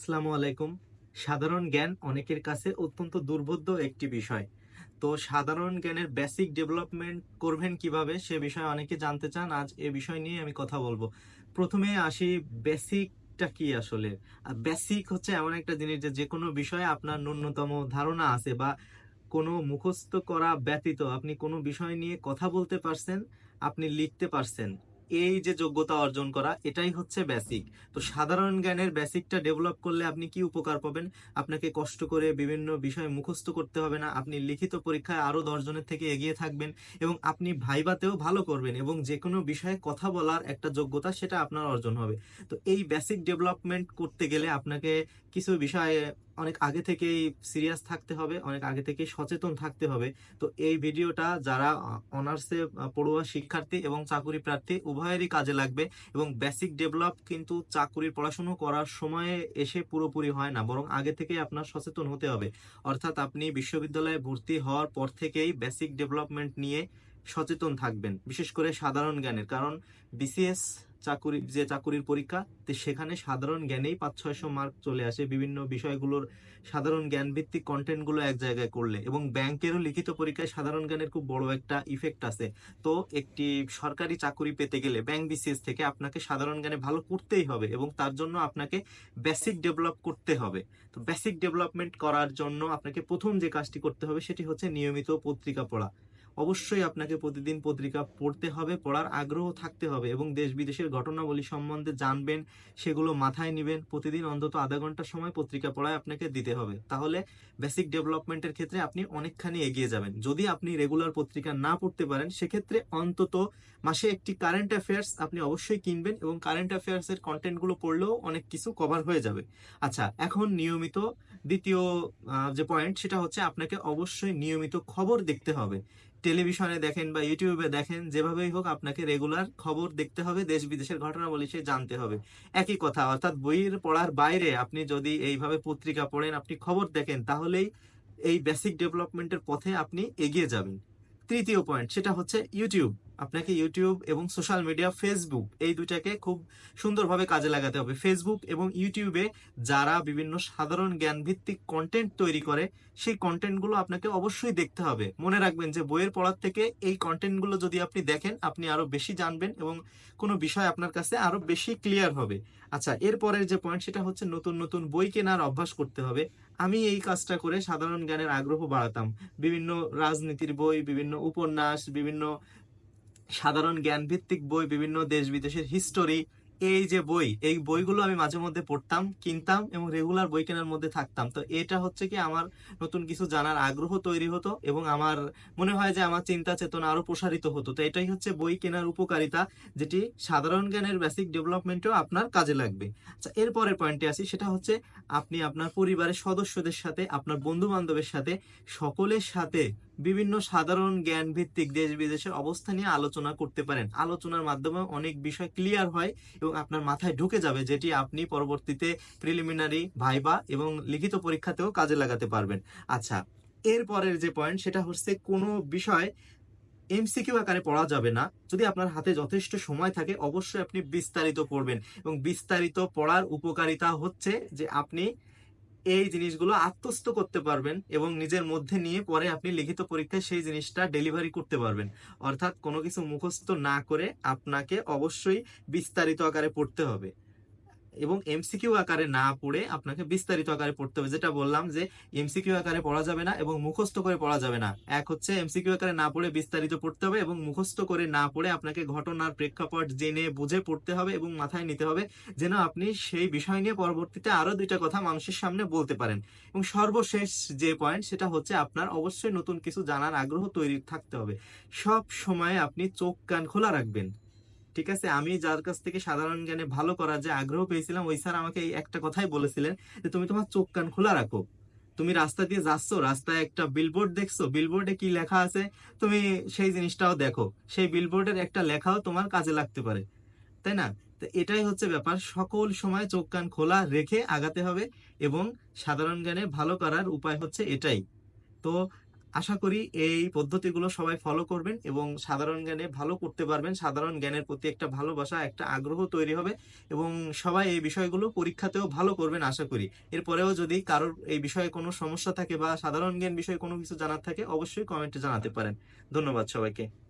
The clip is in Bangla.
আসসালামু আলাইকুম। সাধারণ জ্ঞান অনেকের কাছে অত্যন্ত দুর্বোধ্য একটি বিষয়। তো সাধারণ জ্ঞানের বেসিক ডেভেলপমেন্ট করবেন কীভাবে সে বিষয়ে অনেকে জানতে চান, আজ এ বিষয় নিয়ে আমি কথা বলব। প্রথমে আসি বেসিকটা কি আসলে? বেসিক হচ্ছে এমন একটা জিনিস যে যে কোনো বিষয়ে আপনার ন্যূনতম ধারণা আছে বা কোনো মুখস্থ করা ব্যতীত আপনি কোনো বিষয় নিয়ে কথা বলতে পারছেন, আপনি লিখতে পারছেন। এই যে যোগ্যতা অর্জন করা, এটাই হচ্ছে বেসিক তো সাধারণ জ্ঞানের বেসিকটা ডেভেলপ করলে আপনি কি উপকার পাবেন? আপনাকে কষ্ট করে বিভিন্ন বিষয় মুখস্থ করতে হবে না। আপনি লিখিত পরীক্ষায় আরও দশজনের থেকে এগিয়ে থাকবেন এবং আপনি ভাইবাতেও ভালো করবেন এবং যে কোনো বিষয়ে কথা বলার একটা যোগ্যতা সেটা আপনার অর্জন হবে। তো এই বেসিক ডেভেলপমেন্ট করতে গেলে আপনাকে কিছু বিষয়ে অনেক আগে থেকেই সিরিয়াস থাকতে হবে, অনেক আগে থেকেই সচেতন থাকতে হবে। তো এই ভিডিওটা যারা অনার্সে পড়ুয়া শিক্ষার্থী এবং চাকুরি প্রার্থী, উভয়েরই কাজে লাগবে এবং বেসিক ডেভেলপ কিন্তু চাকুরির পড়াশুনো করার সময়ে এসে পুরোপুরি হয় না, বরং আগে থেকেই আপনার সচেতন হতে হবে। অর্থাৎ আপনি বিশ্ববিদ্যালয়ে ভর্তি হওয়ার পর থেকেই বেসিক ডেভেলপমেন্ট নিয়ে সচেতন থাকবেন, বিশেষ করে সাধারণ জ্ঞানের। কারণ বিসিএস চাকুরি, যে চাকুরির পরীক্ষা, তো সেখানে সাধারণ জ্ঞানেই পাঁচ ছয়শো মার্ক চলে আসে বিভিন্ন বিষয়গুলোর সাধারণ জ্ঞান ভিত্তিক কন্টেন্টগুলো এক জায়গায় করলে। এবং ব্যাংকেরও লিখিত পরীক্ষায় সাধারণ জ্ঞানের খুব বড় একটা ইফেক্ট আছে। তো একটি সরকারি চাকুরি পেতে গেলে ব্যাংক বিসিএস থেকে আপনাকে সাধারণ জ্ঞানে ভালো করতেই হবে এবং তার জন্য আপনাকে বেসিক ডেভেলপ করতে হবে। তো বেসিক ডেভেলপমেন্ট করার জন্য আপনাকে প্রথম যে কাজটি করতে হবে সেটি হচ্ছে নিয়মিত পত্রিকা পড়া। অবশ্যই আপনাকে প্রতিদিন পত্রিকা পড়তে হবে, পড়ার আগ্রহ থাকতে হবে এবং দেশ বিদেশের ঘটনাবলী সম্বন্ধে জানবেন, সেগুলো মাথায় নেবেন। প্রতিদিন অন্তত আধা ঘণ্টা সময় পত্রিকা পড়ায় আপনাকে দিতে হবে। তাহলে বেসিক ডেভেলপমেন্টের ক্ষেত্রে আপনি অনেকখানি এগিয়ে যাবেন। যদি আপনি রেগুলার পত্রিকা না পড়তে পারেন, সেক্ষেত্রে অন্তত মাসে একটি কারেন্ট অ্যাফেয়ার্স আপনি অবশ্যই কিনবেন এবং কারেন্ট অ্যাফেয়ার্স এর কন্টেন্টগুলো পড়লেও অনেক কিছু কভার হয়ে যাবে। আচ্ছা এখন নিয়মিত দ্বিতীয় যে পয়েন্ট সেটা হচ্ছে আপনাকে অবশ্যই নিয়মিত খবর দেখতে হবে। টেলিভিশনে দেখেন বা ইউটিউবে দেখেন, যেভাবেই হোক আপনাকে রেগুলার খবর দেখতে হবে, দেশ বিদেশের ঘটনাবলী সে জানতে হবে। একই কথা, অর্থাৎ বইয়ের পড়ার বাইরে আপনি যদি এইভাবে পত্রিকা পড়েন, আপনি খবর দেখেন, তাহলেই এই বেসিক ডেভেলপমেন্টের পথে আপনি এগিয়ে যাবেন। তৃতীয় পয়েন্ট সেটা হচ্ছে ইউটিউব আপনাকে ইউটিউব এবং সোশ্যাল মিডিয়া ফেসবুক এই দুইটাকে খুব সুন্দরভাবে কাজে লাগাতে হবে। ফেসবুক এবং ইউটিউবে যারা বিভিন্ন সাধারণ জ্ঞান ভিত্তিক কন্টেন্ট তৈরি করে, সেই কন্টেন্টগুলো আপনাকে অবশ্যই দেখতে হবে। মনে রাখবেন যে বইয়ের পড়ার থেকে এই কন্টেন্টগুলো যদি আপনি দেখেন, আপনি আরও বেশি জানবেন এবং কোনো বিষয় আপনার কাছে আরও বেশি ক্লিয়ার হবে। আচ্ছা এরপরের যে পয়েন্ট সেটা হচ্ছে নতুন নতুন বই কেনার অভ্যাস করতে হবে। আমি এই কাজটা করে সাধারণ জ্ঞানের আগ্রহ বাড়াতাম। বিভিন্ন রাজনীতির বই, বিভিন্ন উপন্যাস, বিভিন্ন সাধারণ জ্ঞান ভিত্তিক বই, বিভিন্ন দেশ বিদেশের হিস্টোরি এই যে বই, এই বইগুলো আমি মাঝে মধ্যে পড়তাম, কিনতাম এবং রেগুলার বই কেনার মধ্যে থাকতাম। তো এটা হচ্ছে কি আমার নতুন কিছু জানার আগ্রহ তৈরি হতো এবং আমার মনে হয় যে আমার চিন্তা চেতনা আরও প্রসারিত হতো। তো এটাই হচ্ছে বই কেনার উপকারিতা, যেটি সাধারণ জ্ঞানের বেসিক ডেভেলপমেন্টেও আপনার কাজে লাগবে। আচ্ছা এরপরের পয়েন্টে আসি, সেটা হচ্ছে আপনি আপনার পরিবারের সদস্যদের সাথে, আপনার বন্ধু বান্ধবের সাথে সকলের সাথে বিভিন্ন সাধারণ জ্ঞান ভিত্তিক দেশ বিদেশের অবস্থা নিয়ে আলোচনা করতে পারেন। আলোচনার মাধ্যমে অনেক বিষয় ক্লিয়ার হয় এবং আপনার মাথায় ঢুকে যাবে যেটি আপনি পরবর্তীতে প্রিলিমিনারি ভাইবা এবং লিখিত পরীক্ষাতেও কাজে লাগাতে পারবেন। আচ্ছা এরপরের যে পয়েন্ট সেটা হচ্ছে কোনো বিষয় এমসিকিউ আকারে পড়া যাবে না। যদি আপনার হাতে যথেষ্ট সময় থাকে, অবশ্যই আপনি বিস্তারিত পড়বেন এবং বিস্তারিত পড়ার উপকারিতা হচ্ছে যে আপনি এই জিনিসগুলো আত্মস্থ করতে পারবেন এবং নিজের মধ্যে নিয়ে পরে আপনি লিখিত পরীক্ষায় সেই জিনিসটা ডেলিভারি করতে পারবেন। অর্থাৎ কোনো কিছু মুখস্থ না করে আপনাকে অবশ্যই বিস্তারিত আকারে পড়তে হবে। এবং এমসিকিউ আকারে না পড়ে আপনাকে বিস্তারিত আকারে পড়তে হবে। যেটা বললাম যে এমসিকিউ আকারে পড়া যাবে না এবং মুখস্থ করে পড়া যাবে না। এক হচ্ছে এমসিকিউ আকারে না পড়ে বিস্তারিত পড়তে হবে এবং মুখস্থ করে না পড়ে আপনাকে ঘটনার প্রেক্ষাপট জেনে বুঝে পড়তে হবে এবং মাথায় নিতে হবে যেন আপনি সেই বিষয় নিয়ে পরবর্তীতে আরও দুইটা কথা মানুষের সামনে বলতে পারেন। এবং সর্বশেষ যে পয়েন্ট সেটা হচ্ছে আপনার অবশ্যই নতুন কিছু জানার আগ্রহ তৈরি থাকতে হবে। সব সময় আপনি চোখ কান খোলা রাখবেন। ঠিক আছে? আমি যার কাছ থেকে সাধারণ জ্ঞানে ভালো করার যে আগ্রহ পেয়েছিলাম, ওই স্যার আমাকে একটা কথাই বলেছিলেন যে, তুমি তোমার চোখ কান খোলা রাখো। তুমি রাস্তা দিয়ে যাচ্ছ, রাস্তায় একটা বিলবোর্ড দেখছ বিলবোর্ডে কি লেখা আছে, তুমি সেই জিনিসটাও দেখো। সেই বিলবোর্ডের একটা লেখাও তোমার কাজে লাগতে পারে। তাই না? তো এটাই হচ্ছে ব্যাপার। সকল সময় চোখ কান খোলা রেখে আগাতে হবে এবং সাধারণ জ্ঞানে ভালো করার উপায় হচ্ছে এটাই। তো আশা করি এই পদ্ধতিগুলো সবাই ফলো করবেন এবং সাধারণ জ্ঞানে ভালো করতে পারবেন। সাধারণ জ্ঞানের প্রতি একটা ভালোবাসা, একটা আগ্রহ তৈরি হবে এবং সবাই এই বিষয়গুলো পরীক্ষাতেও ভালো করবেন আশা করি। এরপরেও যদি কারোর এই বিষয়ে কোনো সমস্যা থাকে বা সাধারণ জ্ঞান বিষয়ে কোনো কিছু জানার থাকে, অবশ্যই কমেন্টে জানাতে পারেন। ধন্যবাদ সবাইকে।